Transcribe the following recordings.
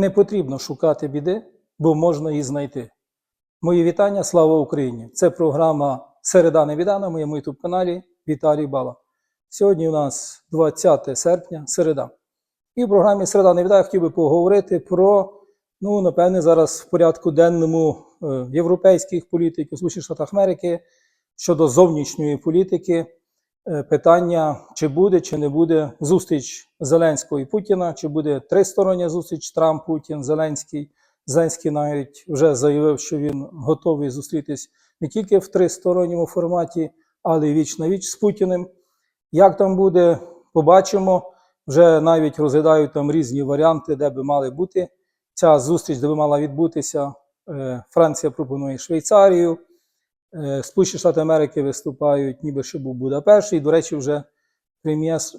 Не потрібно шукати біди, бо можна її знайти. Мої вітання, слава Україні! Це програма Середа Невіда на моєму youtube каналі Віталій Бала. Сьогодні у нас 20 серпня, середа. І в програмі Середа Невіда я хотів би поговорити про, ну, напевне, зараз в порядку денному е, європейських політиків, Америки щодо зовнішньої політики. Е, Питання, чи буде, чи не буде зустріч Зеленського і Путіна, чи буде тристороння зустріч Трамп, Путін, Зеленський. Зеленський навіть вже заявив, що він готовий зустрітись не тільки в тристоронньому форматі, але й віч на віч з Путіним. Як там буде, побачимо. Вже навіть розглядають там різні варіанти, де би мали бути ця зустріч, де би мала відбутися. Е, Франція пропонує Швейцарію. Е, Сполучені Штати Америки виступають, ніби що був Будапешт. І, до речі, вже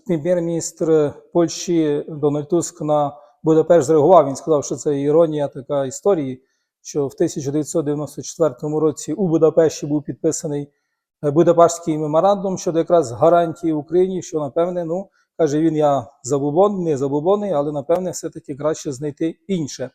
прем'єр-міністр Польщі Дональд Туск на Будапешт зреагував. Він сказав, що це іронія така історії, що в 1994 році у Будапешті був підписаний е, Будапештський меморандум щодо якраз гарантії Україні, що напевне, ну каже він, я забубон, не забубонний, але напевне все-таки краще знайти інше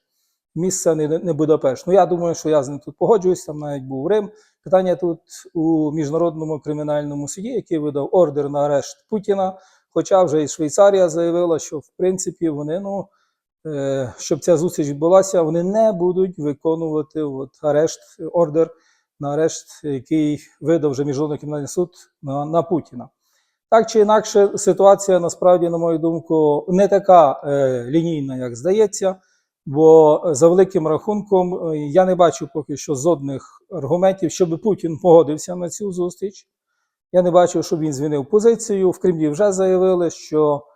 місце, не, не Будапешт. Ну я думаю, що я з ним тут погоджуюсь, там навіть був Рим. Питання тут у міжнародному кримінальному суді, який видав ордер на арешт Путіна. Хоча вже і Швейцарія заявила, що в принципі вони, ну е, щоб ця зустріч відбулася, вони не будуть виконувати от арешт, ордер на арешт, який видав вже міжнародний кримінальний суд на, на Путіна. Так чи інакше, ситуація насправді, на мою думку, не така е, лінійна, як здається. Бо за великим рахунком е, я не бачу поки що жодних аргументів, щоб Путін погодився на цю зустріч. Я не бачу, щоб він змінив позицію. В Кремлі вже заявили, що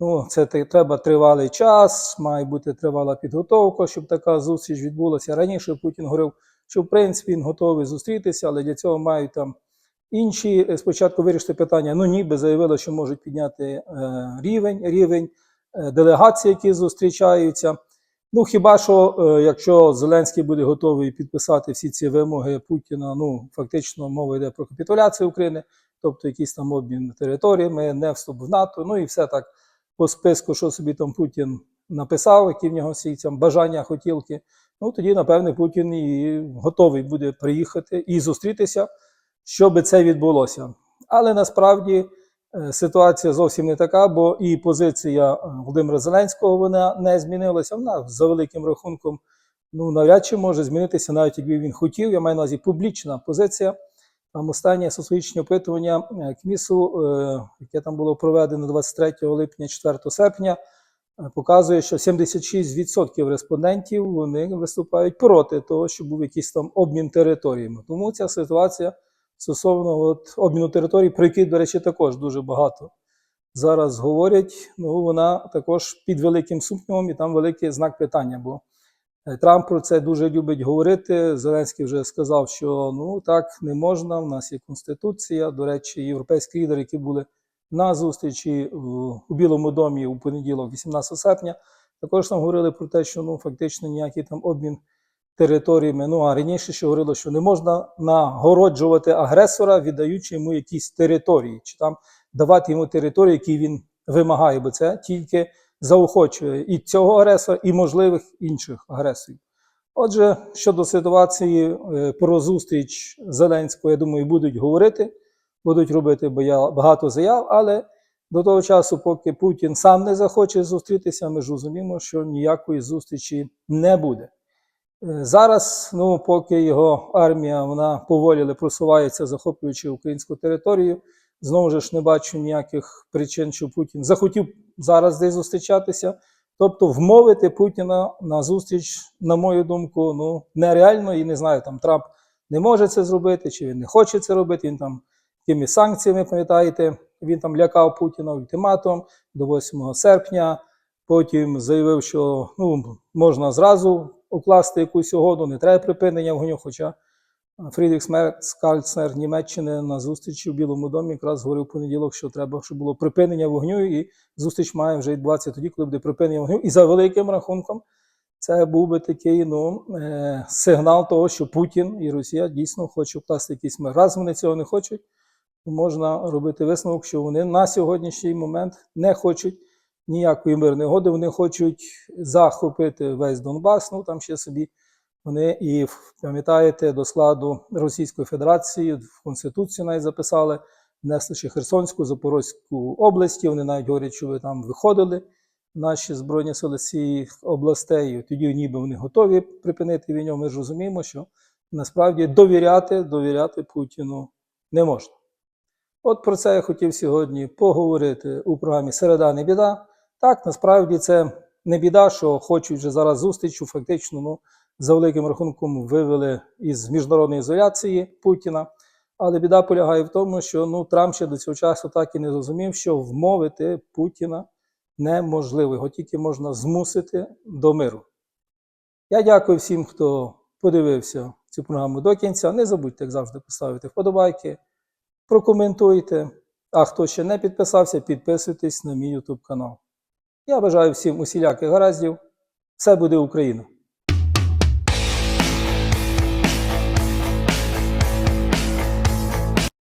ну, це треба тривалий час, має бути тривала підготовка, щоб така зустріч відбулася. Раніше Путін говорив, що в принципі він готовий зустрітися, але для цього мають там інші е, спочатку вирішити питання. Ну, ніби заявили, що можуть підняти е, рівень, рівень е, делегацій, які зустрічаються. Ну, хіба що, е, якщо Зеленський буде готовий підписати всі ці вимоги Путіна, ну фактично мова йде про капітуляцію України, тобто якийсь там обмін територіями, не вступ в НАТО, ну і все так по списку, що собі там Путін написав, які в нього всі там бажання, хотілки. Ну тоді, напевне, Путін і готовий буде приїхати і зустрітися, щоб це відбулося. Але насправді ситуація зовсім не така, бо і позиція е, Володимира Зеленського вона не змінилася. Вона за великим рахунком ну навряд чи може змінитися, навіть якби він хотів. Я маю на увазі публічна позиція. Там останнє соціологічне опитування е, КМІСу, е, яке там було проведено 23 липня, 4 серпня, е, показує, що 76% респондентів вони виступають проти того, щоб був якийсь там обмін територіями. Тому ця ситуація стосовно от, обміну територій, про який, до речі, також дуже багато зараз говорять, ну вона також під великим сумнівом, і там великий знак питання. Бо е, Трамп про це дуже любить говорити. Зеленський вже сказав, що ну так не можна. В нас є конституція. До речі, європейські лідери, які були на зустрічі у Білому домі у понеділок, 18 серпня, також там говорили про те, що ну фактично ніякий там обмін територіями. Ну а раніше ще говорило, що не можна нагороджувати агресора, віддаючи йому якісь території, чи там давати йому території, які він вимагає, бо це тільки заохочує і цього агресора, і можливих інших агресорів. Отже, щодо ситуації е, про зустріч Зеленського, я думаю, будуть говорити, будуть робити багато заяв, але до того часу, поки Путін сам не захоче зустрітися, ми ж розуміємо, що ніякої зустрічі не буде. Е, Зараз, ну, поки його армія вона поволі просувається, захоплюючи українську територію, знову ж не бачу ніяких причин, що Путін захотів зараз десь зустрічатися. Тобто вмовити Путіна на зустріч, на мою думку, ну нереально і не знаю, там Трамп не може це зробити, чи він не хоче це робити. Він там тими санкціями, пам'ятаєте, він там лякав Путіна ультиматум до 8 серпня. Потім заявив, що ну, можна зразу укласти якусь угоду, не треба припинення вогню. Хоча Фрідріх канцлер Німеччини на зустрічі в Білому домі якраз говорив в понеділок, що треба, щоб було припинення вогню, і зустріч має вже відбуватися тоді, коли буде припинення вогню. І за великим рахунком, це був би такий ну, е, сигнал того, що Путін і Росія дійсно хочуть вкласти якийсь мир. Раз вони цього не хочуть, то можна робити висновок, що вони на сьогоднішній момент не хочуть ніякої мирної угоди. Вони хочуть захопити весь Донбас. Ну там ще собі вони і пам'ятаєте до складу Російської Федерації в Конституцію навіть записали, внесли ще Херсонську, Запорозьку області. Вони навіть говорять, що ви там виходили. Наші збройні сили цих областей, тоді ніби вони готові припинити війну. Ми ж розуміємо, що насправді довіряти, довіряти Путіну не можна. От про це я хотів сьогодні поговорити у програмі Середа не біда. Так, насправді це не біда, що хочуть вже зараз зустрічу, фактично, ну, за великим рахунком вивели із міжнародної ізоляції Путіна. Але біда полягає в тому, що ну, Трамп ще до цього часу так і не зрозумів, що вмовити Путіна неможливо. Його тільки можна змусити до миру. Я дякую всім, хто подивився цю програму до кінця. Не забудьте, як завжди, поставити вподобайки, прокоментуйте. А хто ще не підписався, підписуйтесь на мій YouTube канал. Я бажаю всім усіляких гараздів. Все буде Україна!